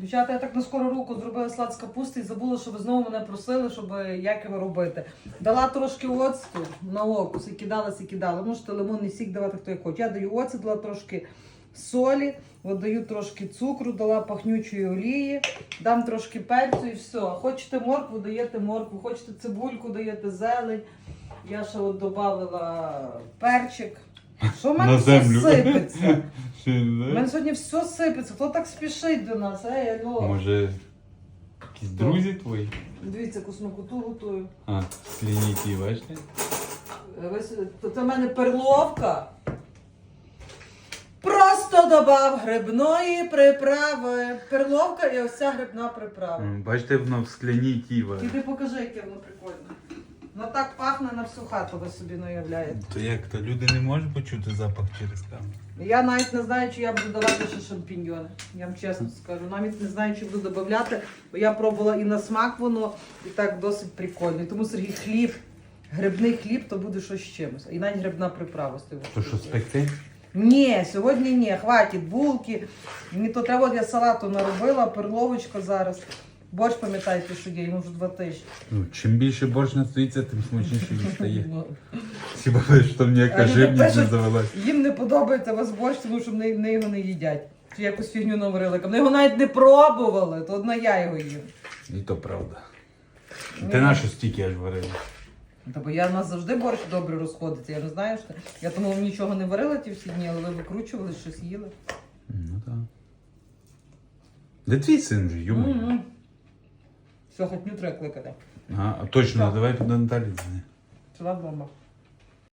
Дівчата, я так на скору руку зробила салат з капусти і забула, що ви знову мене просили, щоб як його робити. Дала трошки оцту на окус і кидалась і кидала. Можете лимонний сік давати, хто як хоче. Я даю оцет, дала трошки солі, от даю трошки цукру, дала пахнючої олії, дам трошки перцю і все. Хочете моркву, даєте моркву, хочете цибульку, даєте зелень. Я ще от додавала перчик. Що в мене На все землю. сипеться? У не мене сьогодні все сипеться. Хто так спішить до нас? Ей, алло. Може, якісь друзі твої? Дивіться, яку смакоту готую. А, слініті, бачите? Е, ви с- то Це в мене перловка. Просто додав грибної приправи. Перловка і ось ця грибна приправа. М, Бачите, воно в скляній тіва. Іди покажи, яке воно прикольне. Воно так пахне на всю хату, ви собі не уявляєте. То як то люди не можуть почути запах через камеру? Я навіть не знаю, чи я буду давати ще шампіньйони. Я вам чесно скажу. Навіть не знаю, чи буду додати, бо я пробувала і на смак воно, і так досить прикольно. І тому Сергій хліб, грибний хліб, то буде щось з чимось. І навіть грибна приправа з тим. То що спекти? Ні, сьогодні ні, хватить булки. Мені то треба для салату наробила, перловочка зараз. Борщ пам'ятаєте, що є, йому вже два тижні. Ну, чим більше борщ настоїться, тим смачніше він стає. Ну, Хіба ви, що там ніяка люди живність не пишуть- завелась. Їм не подобається вас борщ, тому що вони, вони його не їдять. Чи якусь фігню наварили. Вони його навіть не пробували, то одна я його їм. І то правда. Ти нашу стільки аж варила. Та бо я у нас завжди борщ добре розходиться. Я не знаю, що. Я тому нічого не варила ті всі дні, але ви викручували, щось їли. Ну так. Де твій син вже, йому? М-м. Все, хотню треба кликати. А точно, давай туди Наталі дзвони. Бомба.